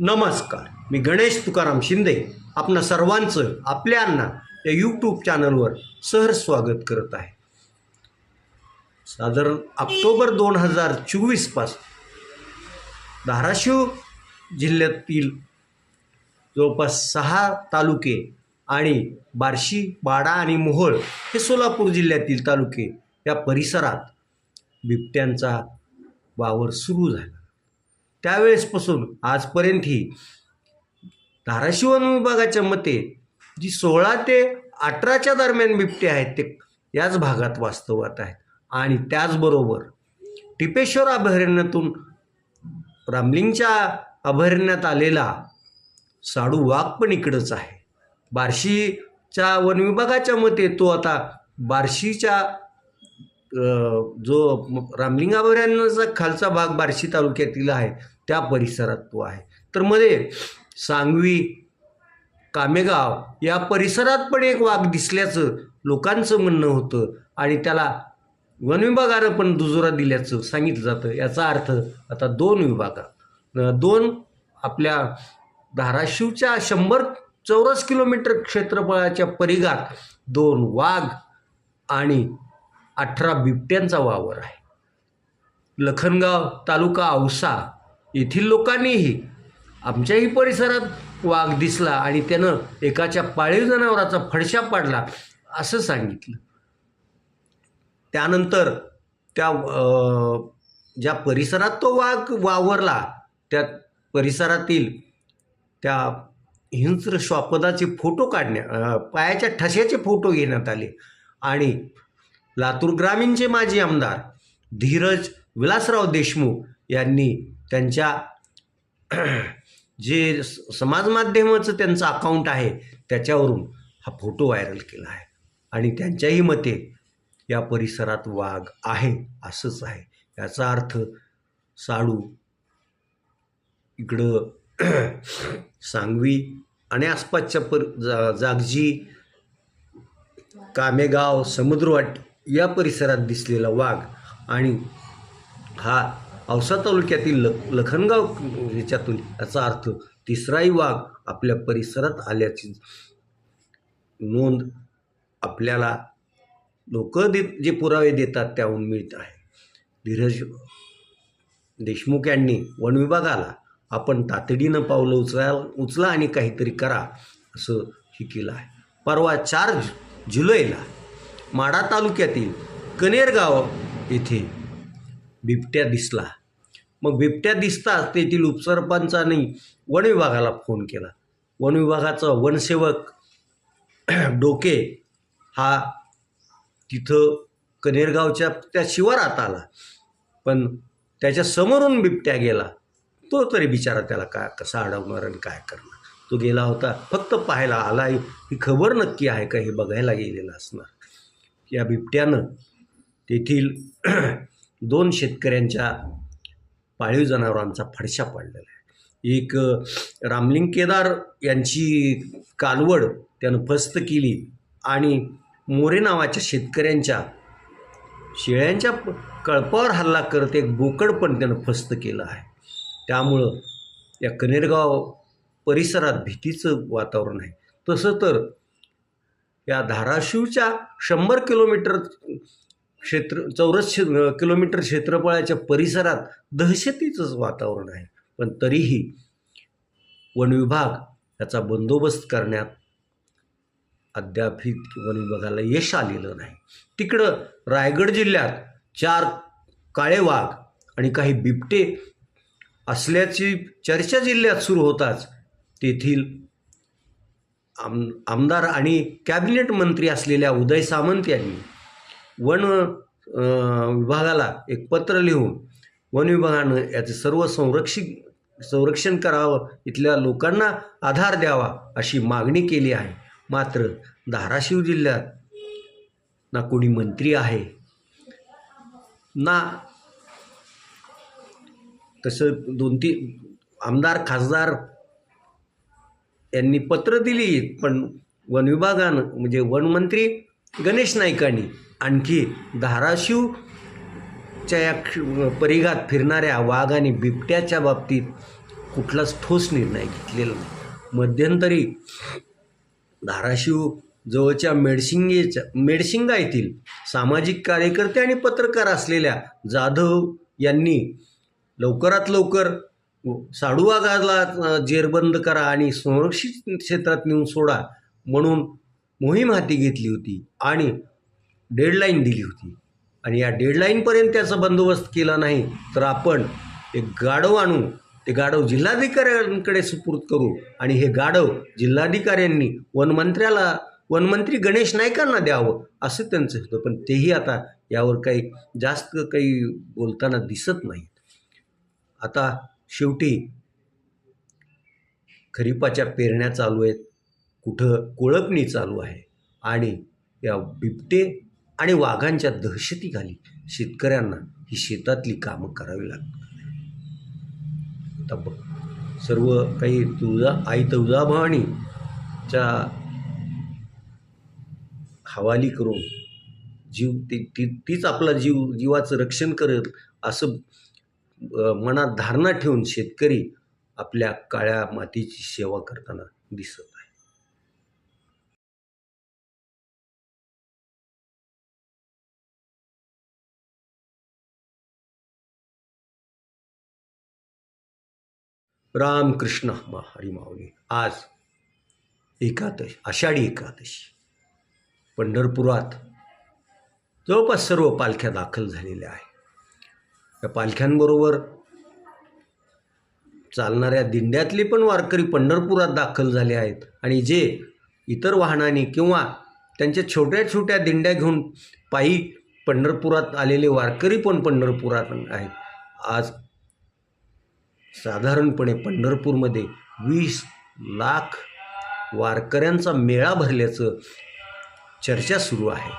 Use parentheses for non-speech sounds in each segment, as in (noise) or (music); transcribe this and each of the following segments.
नमस्कार. मी गणेश तुकाराम शिंदे आपणा सर्वांचं आपल्या या यूट्यूब चॅनलवर सहर्ष स्वागत करत आहे. साधारण ऑक्टोबर दोन हजार चोवीसपासून धाराशिव जिल्ह्यातील जवळपास सहा तालुके आणि बार्शी बाडा आणि मोहोळ हे सोलापूर जिल्ह्यातील तालुके या परिसरात बिबट्यांचा वावर सुरू झाला. त्यावेळेसपासून आजपर्यंत ही धाराशिव वन विभागाच्या मते जी सोळा ते अठराच्या दरम्यान बिबटे आहेत ते याच भागात वास्तवात आहेत. आणि त्याचबरोबर टिपेश्वर अभयारण्यातून रामलिंगच्या अभयारण्यात आलेला साडू वाघ पण इकडंच आहे. बार्शीच्या वन विभागाच्या मते तो आता बार्शीच्या जो म- खालचा भाग बार्शी तालुक्यातील आहे त्या परिसरात तो आहे. तर मध्ये सांगवी कामेगाव या परिसरात पण एक वाघ दिसल्याचं लोकांचं म्हणणं होतं आणि त्याला वनविभागानं पण दुजोरा दिल्याचं सांगितलं जातं. याचा अर्थ आता दोन विभागात. दोन आपल्या धाराशिवच्या शंभर चौरस किलोमीटर क्षेत्रफळाच्या परिघात दोन वाघ आणि अठरा बिबट्यांचा वावर आहे. लखनगाव तालुका औसा येथील लोकांनीही आमच्याही परिसरात वाघ दिसला आणि त्यानं एकाच्या पाळीव जनावराचा फडशा पाडला असं सांगितलं. त्यानंतर त्या ज्या परिसरात तो वाघ वावरला त्या परिसरातील त्या हिंस्र श्वापदाचे फोटो काढण्या पायाच्या ठश्याचे फोटो घेण्यात आले आणि लातूर ग्रामीणचे माजी आमदार धीरज विलासराव देशमुख यांनी त्यांच्या जे स- समाज माध्यमाचं त्यांचं अकाउंट आहे त्याच्यावरून हा फोटो व्हायरल केला आहे. आणि त्यांच्याही मते या परिसरात वाघ आहे असंच आहे. याचा अर्थ साडू इकडं (clears throat) सांगवी आणि आसपासच्या पर जा जागजी कामेगाव समुद्रवाट या परिसरात दिसलेला वाघ आणि हा औसा तालुक्यातील ल लखनगाव ह्याच्यातून याचा अर्थ तिसराही वाघ आपल्या परिसरात आल्याची नोंद आपल्याला लोक दे जे पुरावे देतात त्याहून मिळत आहे. धीरज देशमुख यांनी वनविभागाला आपण तातडीनं पावलं उचला उचला आणि काहीतरी करा असं हे केलं आहे. परवा चार जु- जुलैला माढा तालुक्यातील कनेरगाव येथे बिबट्या दिसला. मग बिबट्या दिसताच तेथील उपसरपंचांनी वनविभागाला फोन केला. वनविभागाचा वनसेवक (clears throat) डोके हा तिथं कनेरगावच्या त्या शिवारात आला. पण त्याच्या समोरून बिबट्या गेला. तो तरी बिचारा त्याला काय कसा अडवणार आणि काय करणार? तो गेला होता फक्त पाहायला आला ही खबर नक्की आहे का हे बघायला गेलेला असणार? या बिबट्यानं तेथील (clears throat) दोन शेतकऱ्यांच्या पाळीव जनावरांचा फडशा पाडलेला आहे. एक रामलिंग केदार यांची कालवड त्यानं फस्त केली आणि मोरे नावाच्या शेतकऱ्यांच्या शेळ्यांच्या कळपावर हल्ला करत एक बोकड पण त्यानं फस्त केलं आहे. त्यामुळं या कनेरगाव परिसरात भीतीचं वातावरण आहे. तसं तर या धाराशिवच्या शंभर किलोमीटर क्षेत्र चौरस किलोमीटर क्षेत्रफळाच्या परिसरात दहशतीचंच वातावरण आहे. पण तरीही वन विभाग याचा बंदोबस्त करण्यात अद्याप वन विभागाला यश आलेलं नाही. तिकडं रायगड जिल्ह्यात चार काळे वाघ आणि काही बिबटे असल्याची चर्चा जिल्ह्यात सुरू होताच तेथील आम आमदार आणि कॅबिनेट मंत्री असलेल्या उदय सामंत यांनी वन विभागाला एक पत्र लिहून वन विभागानं याचं सर्व संरक्षित संरक्षण करावं इथल्या लोकांना आधार द्यावा अशी मागणी केली आहे. मात्र धाराशिव जिल्ह्यात ना कोणी मंत्री आहे ना तसं दोन तीन आमदार खासदार यांनी पत्र दिली पण वन विभागानं म्हणजे वनमंत्री गणेश नाईकांनी आणखी धाराशिवच्या या क्ष- परिघात फिरणाऱ्या वाघ आणि बिबट्याच्या बाबतीत कुठलाच ठोस निर्णय घेतलेला नाही. मध्यंतरी धाराशिव जवळच्या मेडशिंगेच्या मेडशिंगा येथील सामाजिक कार्यकर्ते आणि पत्रकार असलेल्या जाधव यांनी लवकरात लवकर साडूवागाला जेरबंद करा आणि संरक्षित क्षेत्रात नेऊन सोडा म्हणून मोहीम हाती घेतली होती आणि डेडलाईन दिली होती. आणि या डेडलाईनपर्यंत त्याचा बंदोबस्त केला नाही तर आपण एक गाढव आणू ते गाढव जिल्हाधिकाऱ्यांकडे सुपूर्द करू आणि हे गाढव जिल्हाधिकाऱ्यांनी वनमंत्र्याला वनमंत्री गणेश नाईकांना द्यावं असं त्यांचं होतं. पण तेही आता यावर काही जास्त काही बोलताना दिसत नाहीत. आता शेवटी खरीपाच्या पेरण्या चालू आहेत. कुठं कोळपणी चालू आहे. आणि या बिबटे आणि वाघांच्या दहशतीखाली शेतकऱ्यांना ही शेतातली कामं करावी लागतात. आता बघ सर्व काही तुळजा आई तुळजाभवानीच्या हवाली करून जीव ती ती तीच आपला जीव जीवाचं रक्षण करेल असं मनात धारणा ठेवून शेतकरी आपल्या काळ्या मातीची सेवा करताना दिसत आहे. रामकृष्ण मा हरी माऊली आज एकादशी आषाढी एकादशी पंढरपुरात जवळपास सर्व पालख्या दाखल झालेल्या आहे या पालख्यांबरोबर चालणाऱ्या दिंड्यातले पण वारकरी पंढरपुरात दाखल झाले आहेत. आणि जे इतर वाहनाने किंवा त्यांच्या छोट्या छोट्या दिंड्या घेऊन पायी पंढरपुरात आलेले वारकरी पण पंढरपुरात आहेत. आज साधारणपणे पंढरपूरमध्ये वीस लाख वारकऱ्यांचा मेळा भरल्याचं चर्चा सुरू आहे.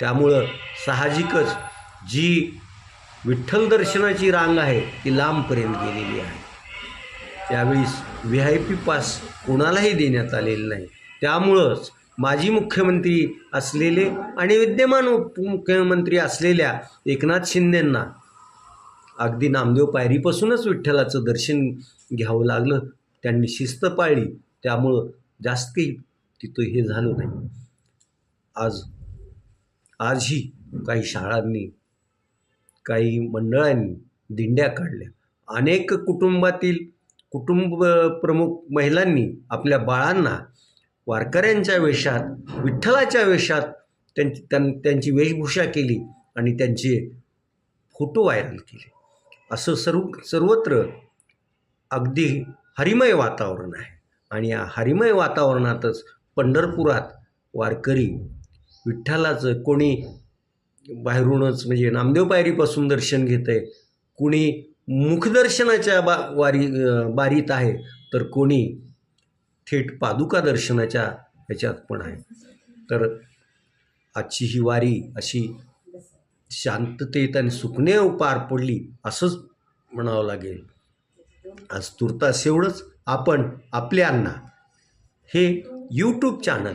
त्यामुळं साहजिकच जी विठ्ठल दर्शनाची रांग आहे ती लांबपर्यंत गेलेली आहे. त्यावेळीस व्ही आय पी पास कोणालाही देण्यात आलेलं नाही. त्यामुळंच माजी मुख्यमंत्री असलेले आणि विद्यमान उपमुख्यमंत्री असलेल्या एकनाथ शिंदेंना अगदी नामदेव पायरीपासूनच विठ्ठलाचं दर्शन घ्यावं लागलं. त्यांनी शिस्त पाळली. त्यामुळं जास्त काही तिथं हे झालं नाही. आज आजही काही शाळांनी काही मंडळांनी दिंड्या काढल्या. अनेक कुटुंबातील कुटुंब प्रमुख महिलांनी आपल्या बाळांना वारकऱ्यांच्या वेशात विठ्ठलाच्या वेशात त्यांची त्यां त्यांची वेशभूषा केली आणि त्यांचे फोटो व्हायरल केले. असं सर्व सर्वत्र अगदी हरिमय वातावरण आहे. आणि या हरिमय वातावरणातच पंढरपुरात वारकरी विठ्ठलाचं कोणी बाहेरूनच म्हणजे नामदेव पायरीपासून दर्शन घेत आहे कुणी मुखदर्शनाच्या बा वारी बारीत आहे तर कोणी थेट पादुका दर्शनाच्या ह्याच्यात पण आहे. तर आजची ही वारी अशी शांततेत आणि सुकणे पार पडली असंच म्हणावं लागेल. आज तुर्तास एवढंच. आपण आपल्यांना हे यूट्यूब चॅनल